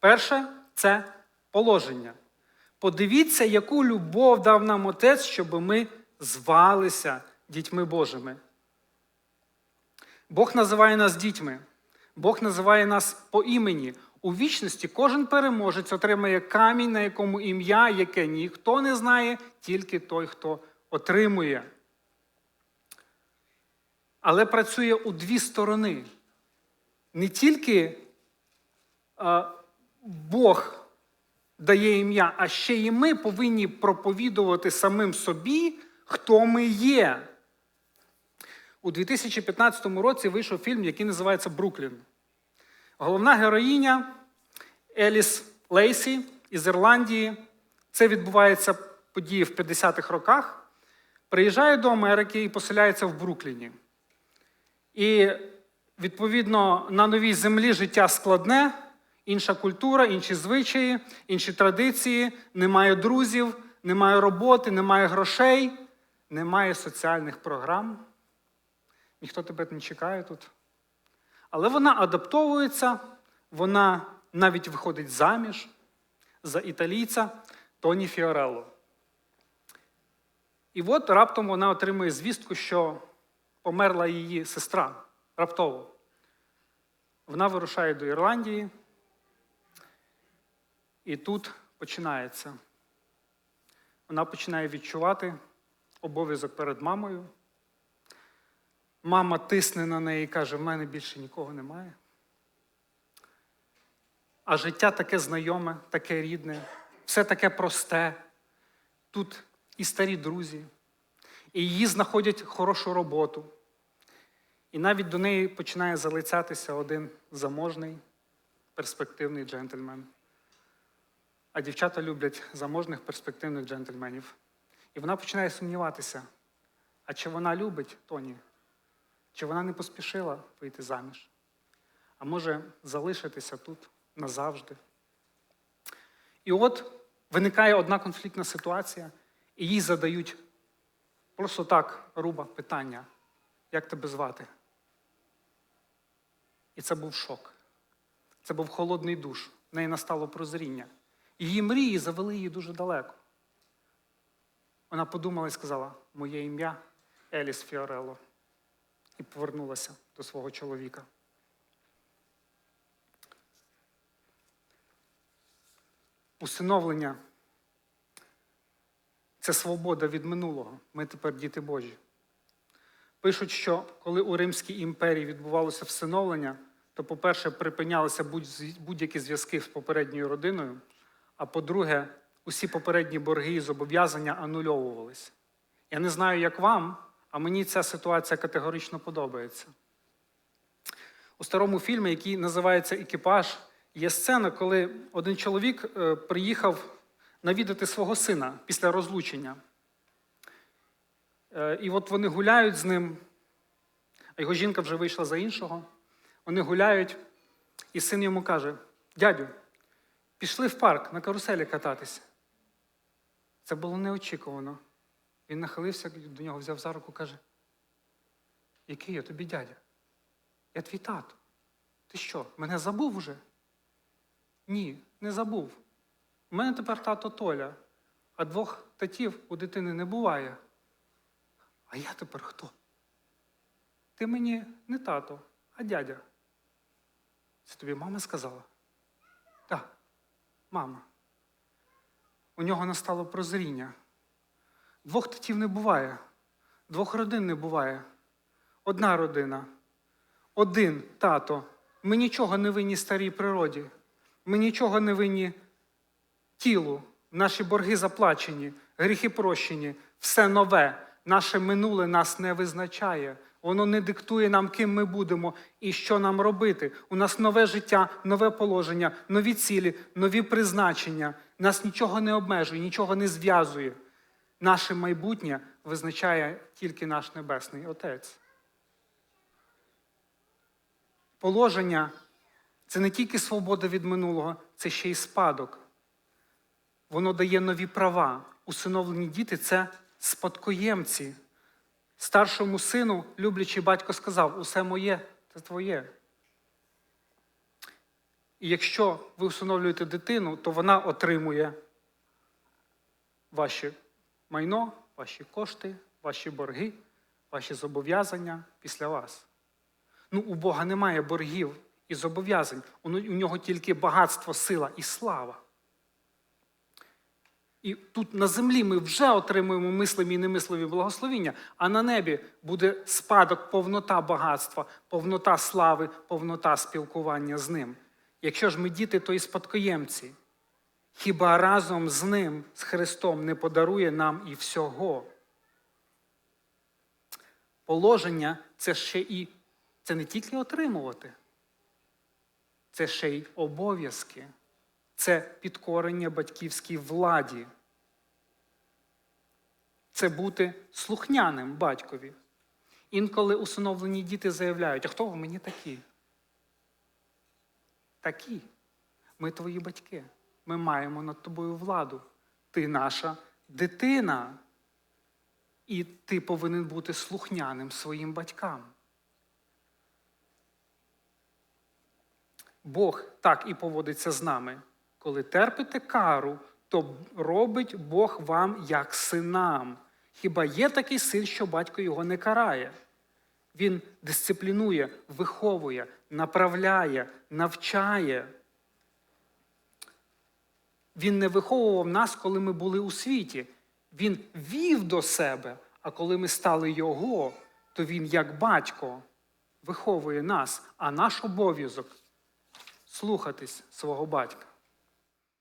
Перше це положення. Подивіться, яку любов дав нам Отець, щоб ми звалися дітьми Божими. Бог називає нас дітьми. Бог називає нас по імені. У вічності кожен переможець отримає камінь, на якому ім'я, яке ніхто не знає, тільки той, хто отримує. Але працює у дві сторони. Не тільки е, Бог дає ім'я, а ще і ми повинні проповідувати самим собі, хто ми є. У 2015 році вийшов фільм, який називається Бруклін. Головна героїня Еліс Лейсі із Ірландії. Це відбувається події в 50-х роках. Приїжджає до Америки і поселяється в Брукліні. І, відповідно, на новій землі життя складне, інша культура, інші звичаї, інші традиції, немає друзів, немає роботи, немає грошей, немає соціальних програм. Ніхто тебе не чекає тут. Але вона адаптовується, вона навіть виходить заміж за італійця Тоні Фіорелло. І от раптом вона отримує звістку, що померла її сестра раптово. Вона вирушає до Ірландії, і тут починається. Вона починає відчувати обов'язок перед мамою. Мама тисне на неї і каже: в мене більше нікого немає. А життя таке знайоме, таке рідне, все таке просте. Тут і старі друзі, і її знаходять хорошу роботу. І навіть до неї починає залицятися один заможний, перспективний джентльмен. А дівчата люблять заможних перспективних джентльменів. І вона починає сумніватися, а чи вона любить Тоні? Чи вона не поспішила вийти заміж? А може залишитися тут назавжди? І от виникає одна конфліктна ситуація, і їй задають просто так, руба, питання, як тебе звати? І це був шок. Це був холодний душ. В неї настало прозріння. Її мрії завели її дуже далеко. Вона подумала і сказала: моє ім'я Еліс Фіорелло і повернулася до свого чоловіка. Усиновлення це свобода від минулого. Ми тепер діти Божі. Пишуть, що коли у Римській імперії відбувалося всиновлення, то, по-перше, припинялися будь-які зв'язки з попередньою родиною, а по-друге, усі попередні борги і зобов'язання анульовувалися. Я не знаю, як вам. А мені ця ситуація категорично подобається. У старому фільмі, який називається Екіпаж, є сцена, коли один чоловік е, приїхав навідати свого сина після розлучення. Е, І от вони гуляють з ним, а його жінка вже вийшла за іншого. Вони гуляють, і син йому каже: Дядю, пішли в парк на каруселі кататися. Це було неочікувано. Він нахилився до нього, взяв за руку каже: Який я тобі дядя? Я твій тато. Ти що, мене забув уже? Ні, не забув. У мене тепер тато Толя, а двох татів у дитини не буває. А я тепер хто? Ти мені не тато, а дядя. Це тобі мама сказала? Мама. У нього настало прозріння. Двох татів не буває, двох родин не буває. Одна родина, один тато. Ми нічого не винні старій природі. Ми нічого не винні тілу. Наші борги заплачені, гріхи прощені, все нове. Наше минуле нас не визначає. Воно не диктує нам, ким ми будемо і що нам робити. У нас нове життя, нове положення, нові цілі, нові призначення. Нас нічого не обмежує, нічого не зв'язує. Наше майбутнє визначає тільки наш Небесний Отець. Положення це не тільки свобода від минулого, це ще й спадок. Воно дає нові права. Усиновлені діти це спадкоємці. Старшому сину, люблячий батько сказав: усе моє це твоє. І якщо ви усиновлюєте дитину, то вона отримує ваші майно, ваші кошти, ваші борги, ваші зобов'язання після вас. Ну, у Бога немає боргів і зобов'язань. У нього тільки багатство, сила і слава. І тут на землі ми вже отримуємо мислимі і немислимі благословіння, а на небі буде спадок, повнота багатства, повнота слави, повнота спілкування з ним. Якщо ж ми діти, то і спадкоємці. Хіба разом з ним, з Христом, не подарує нам і всього? Положення це ще і це не тільки отримувати, це ще й обов'язки, це підкорення батьківській владі. Це бути слухняним батькові. Інколи усиновлені діти заявляють, а хто ви мені такі? Такі. Ми твої батьки. Ми маємо над тобою владу. Ти наша дитина. І ти повинен бути слухняним своїм батькам. Бог так і поводиться з нами. Коли терпите кару, то робить Бог вам як синам. Хіба є такий син, що батько його не карає? Він дисциплінує, виховує, направляє, навчає. Він не виховував нас, коли ми були у світі. Він вів до себе, а коли ми стали його, то він, як батько, виховує нас, а наш обов'язок слухатись свого батька.